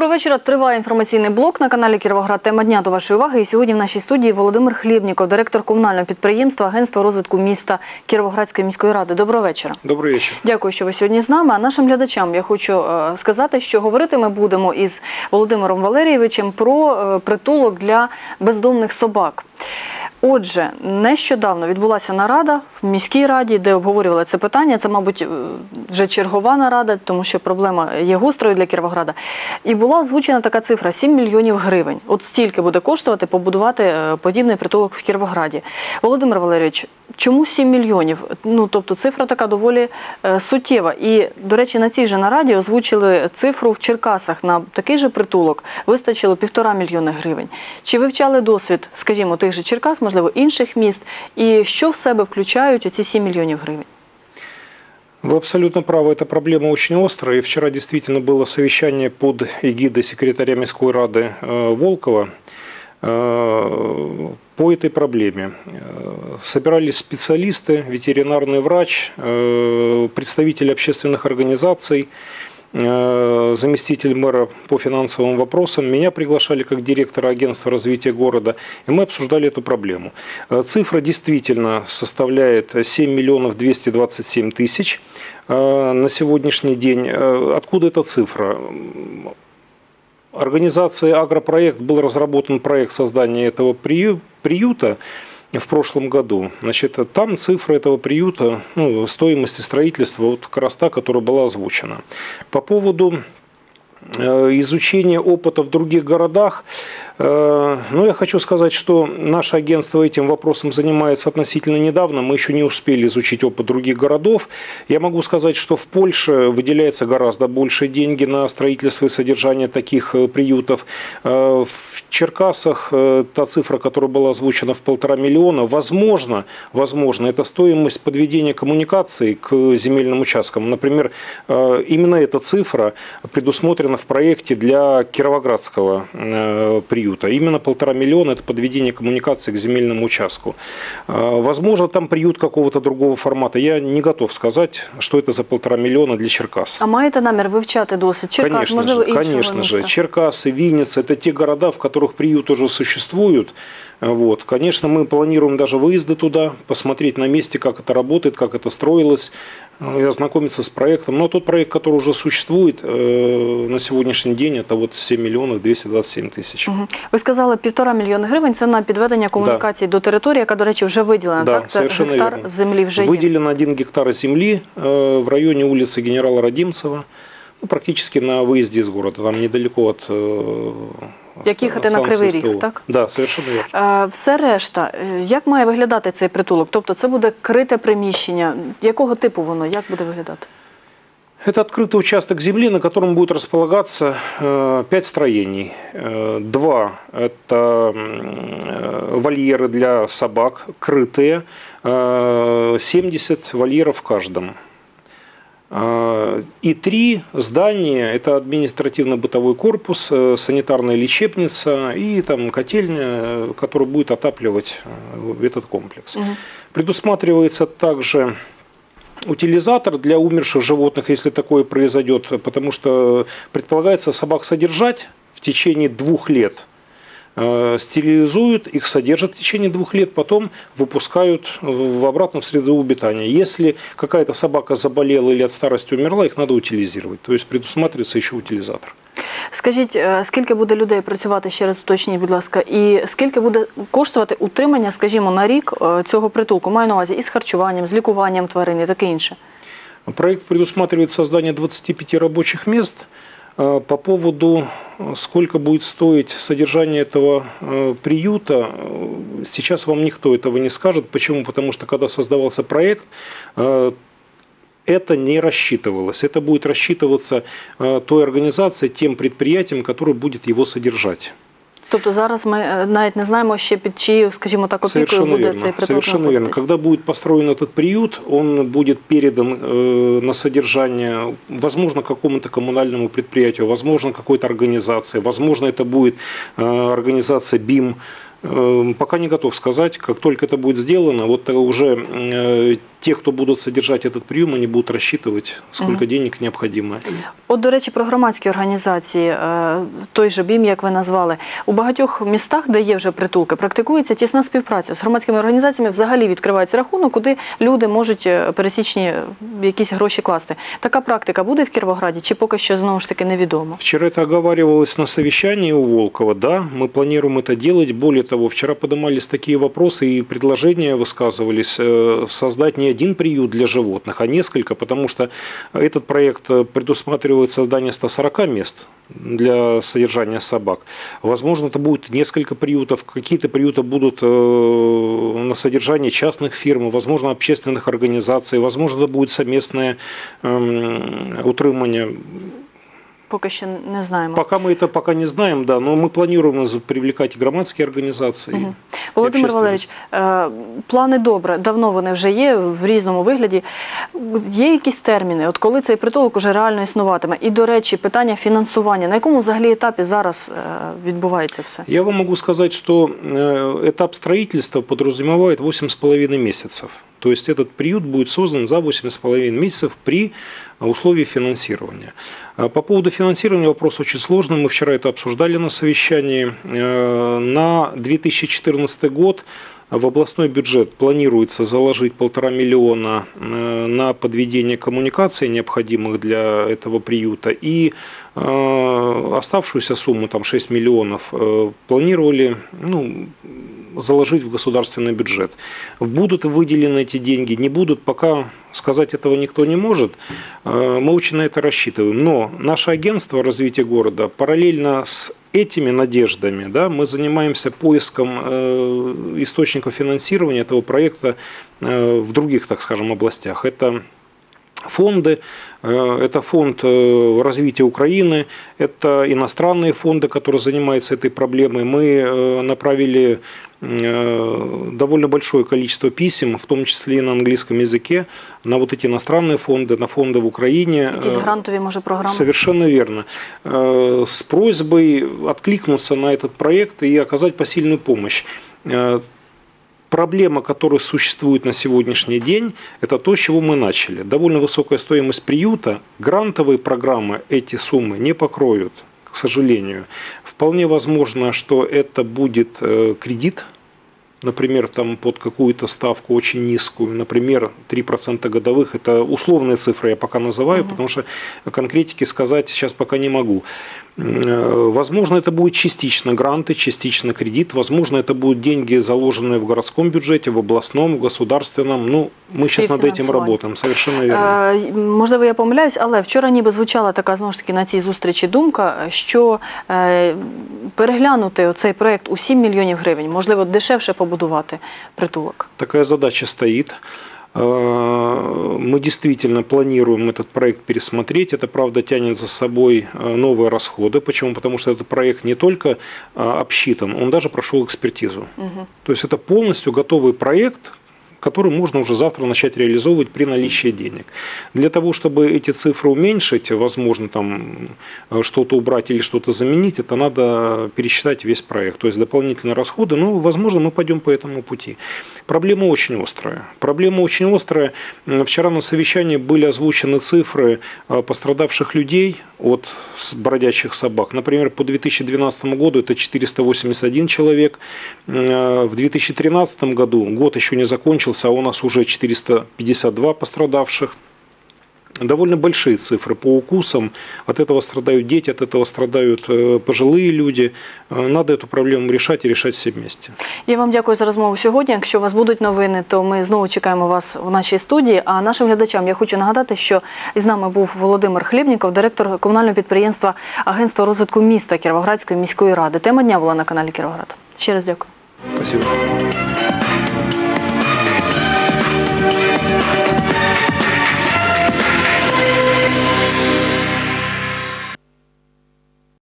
Доброго вечора. Триває інформаційний блок на каналі Кіровоград. Тема дня до вашої уваги. І сьогодні в нашій студії Володимир Хлібніков, директор комунального підприємства Агентства розвитку міста Кіровоградської міської ради. Доброго вечора. Добрый вечер. Дякую, що ви сьогодні з нами. А нашим глядачам я хочу е, сказати, що говорити ми будемо із Володимиром Валерійовичем про е, притулок для бездомних собак. Отже, нещодавно відбулася нарада в міській раді, де обговорювали це питання. Це, мабуть, е, вже чергова нарада, тому що проблема є гострою для Кіровограда. І була озвучена така цифра 7 мільйонів гривень. От стільки буде коштувати побудувати е, подібний притулок в Кіровограді. Володимир Валерійович, чому 7 мільйонів? Ну тобто цифра така доволі е, суттєва. І, до речі, на цій же нараді озвучили цифру в Черкасах на такий же притулок вистачило півтора мільйони гривень. Чи вивчали досвід, скажімо, тих же Черкас, можливо, інших міст, і що в себе включають оці 7 мільйонів гривень? Вы абсолютно правы, эта проблема очень острая. И вчера действительно было совещание под эгидой секретаря Мирской Рады э, Волкова э, по этой проблеме. Э, Собирались специалисты, ветеринарный врач, э, представители общественных организаций, э, заместитель мэра по финансовым вопросам. Меня приглашали как директора агентства развития города, и мы обсуждали эту проблему. Цифра действительно составляет 7 миллионов 227 тысяч на сегодняшний день. Откуда эта цифра? Организацией «Агропроект» был разработан проект создания этого прию- приюта в прошлом году. Значит, там цифра этого приюта, ну, стоимости строительства, вот как раз та, которая была озвучена. По поводу э, изучения опыта в других городах, ну, я хочу сказать, что наше агентство этим вопросом занимается относительно недавно. Мы еще не успели изучить опыт других городов. Я могу сказать, что в Польше выделяется гораздо больше деньги на строительство и содержание таких э, приютов. Э, В Черкасах э, та цифра, которая была озвучена в полтора миллиона, возможно, возможно, это стоимость подведения коммуникаций к земельным участкам. Например, э, именно эта цифра предусмотрена в проекте для Кировоградского э, приюта. Именно полтора миллиона – это подведение коммуникаций к земельному участку. Э, Возможно, там приют какого-то другого формата. Я не готов сказать, что это за полтора миллиона для Черкас. А маєте намір вивчати досвід Черкас, Конечно можливо, же, іншого конечно міста? же. Черкасы, Винница – это те города, в которых приют уже существует. Вот. Конечно, мы планируем даже выезды туда, посмотреть на месте, как это работает, как это строилось, э, и ознакомиться с проектом. Но тот проект, который уже существует э, на сегодняшний день, это вот 7 миллионов 227 тысяч. Мгм. Ви сказали півтора мільйони гривень. Це на підведення комунікації до території, яка, до речі, вже виділена. Да, так, це совершенно гектар верно. землі вже є. Выделен один гектар земли э, в районе улицы генерала Родимцева, ну, практически на выезде из города, там недалеко от э, Як їхати на станции Кривий Ріг, СТО. так? Да, совершенно верно. Е, Все решта, е, як має виглядати цей притулок? Тобто це буде крите приміщення. Якого типу воно? Як буде виглядати? Это открытый участок земли, на котором будет располагаться э, пять строений. Э, Два – это м, э, вольеры для собак, крытые, э, 70 вольеров в каждом. Э, И три здания – это административно-бытовой корпус, э, санитарная лечебница и там котельня, которая будет отапливать э, этот комплекс. Мгм. Предусматривается также утилизатор для умерших животных, если такое произойдет, потому что предполагается собак содержать в течение двух лет. Э, Стерилизуют, их содержат в течение двух лет, потом выпускают в обратно в среду обитания. Если какая-то собака заболела или от старости умерла, их надо утилизировать. То есть предусматривается еще утилизатор. Скажіть, е, скільки буде людей працювати ще раз уточніть, будь ласка, і скільки буде коштувати утримання, скажімо, на рік е, цього притулку? Маю на увазі із харчуванням, з лікуванням тварин і таке інше. Проект предусматривает создание 25 рабочих мест. Э, По поводу, сколько будет стоить содержание этого э, приюта, сейчас вам никто этого не скажет. Почему? Потому что когда создавался проект, э, это не рассчитывалось. Это будет рассчитываться э, той организацией, тем предприятием, которое будет его содержать. Тобто зараз ми е, навіть не знаємо ще під чиєю, скажімо так, опікою Совершенно буде верно. цей притулок Совершенно верно. знаходитись. Когда будет построен этот приют, он будет передан э, на содержание, возможно, какому-то коммунальному предприятию, возможно, какой-то организации, возможно, это будет э, организация БИМ. Э, Пока не готов сказать, как только это будет сделано, вот э, уже э, те, кто будут содержать этот прием, они будут рассчитывать, сколько Мгм. денег необходимо. От, до речі, про громадські організації, е, той же БІМ, як ви назвали, у багатьох містах, де є вже притулки, практикується тісна співпраця з громадськими організаціями. Взагалі відкривається рахунок, куди люди можуть е, пересічні е, якісь гроші класти. Така практика буде в Кіровограді, чи поки що знову ж таки невідомо? Вчера это оговаривалось на совещании у Волкова, да, мы планируем это делать. Более того, вчера поднимались такие вопросы и предложения высказывались э, создать не один приют для животных, а несколько, потому что этот проект предусматривает создание 140 мест для содержания собак. Возможно, это будет несколько приютов, какие-то приюты будут э, на содержании частных фирм, возможно, общественных организаций, возможно, это будет совместное эм, утримання. Поки що не знаємо. Пока мы это пока не знаем, да, но мы планируем за- привлекать и громадские организации. Мгм. Володимир Валерійович, е, плани добре, давно вони вже є в різному вигляді. Є якісь терміни, от коли цей притулок уже реально існуватиме? І, до речі, питання фінансування. На якому взагалі етапі зараз е, відбувається все? Я вам могу сказать, что э, этап строительства подразумевает 8,5 месяцев. То есть этот приют будет создан за 8,5 месяцев при условии финансирования. А По поводу финансирования вопрос очень сложный. Мы вчера это обсуждали на совещании. Э, На 2014 год в областной бюджет планируется заложить полтора миллиона э, на подведение коммуникаций, необходимых для этого приюта, и э, оставшуюся сумму, там 6 миллионов, э, планировали ну, заложить в государственный бюджет. Будут выделены эти деньги, не будут, пока сказать этого никто не может. Мы очень на это рассчитываем. Но наше агентство развития города параллельно с этими надеждами да, мы занимаемся поиском э, источников финансирования этого проекта э, в других, так скажем, областях. Это фонды, э, это фонд развития Украины, это иностранные фонды, которые занимаются этой проблемой. Мы направили довольно большое количество писем, в том числе и на английском языке, на вот эти иностранные фонды, на фонды в Украине. Якісь Э, грантові, може, програми? Совершенно верно. Э, С просьбой откликнуться на этот проект и оказать посильную помощь. Э, Проблема, которая существует на сегодняшний день, это то, с чего мы начали. Довольно высокая стоимость приюта. Грантовые программы эти суммы не покроют, к сожалению. Вполне возможно, что это будет э, кредит, например, там под какую-то ставку очень низкую, например, 3% годовых, это условные цифры я пока называю, Мгм. потому что конкретики сказать сейчас пока не могу. Э, Возможно, это будет частично гранты, частично кредит, возможно, это будут деньги, заложенные в городском бюджете, в областном, в государственном. Ну, мы сейчас над этим Співфінансування. работаем, совершенно верно. Е, Можливо, я помиляюсь, але вчора ніби звучала така знову ж таки на цій зустрічі думка, що е, переглянути цей проект у 7 мільйонів гривень, можливо, дешевше побудувати притулок. Такая задача стоит. Э, Мы действительно планируем этот проект пересмотреть. Это, правда, тянет за собой э, новые расходы. Почему? Потому что этот проект не только э, обсчитан, он даже прошел экспертизу. Угу. То есть это полностью готовый проект, который можно уже завтра начать реализовывать при наличии денег. Для того, чтобы эти цифры уменьшить, возможно, там э, что-то убрать или что-то заменить, это надо пересчитать весь проект. То есть дополнительные расходы, ну, возможно, мы пойдем по этому пути. Проблема очень острая. Проблема очень острая. Вчера на совещании были озвучены цифры э, пострадавших людей от бродячих собак. Например, по 2012 году это 481 человек. Э, В 2013 году, год еще не закончился, а у нас уже 452 пострадавших. Довольно большие цифры по укусам. От этого страдают дети, от этого страдают э, пожилые люди. Э, Надо эту проблему решать и решать все вместе. Я вам дякую за розмову сьогодні. Якщо у вас будуть новини, то ми знову чекаємо вас в нашій студії. А нашим глядачам я хочу нагадати, що із нами був Володимир Хлібніков, директор комунального підприємства Агентства розвитку міста Кіровоградської міської ради. Тема дня була на каналі Кіровоград. Ще раз дякую. Спасибо.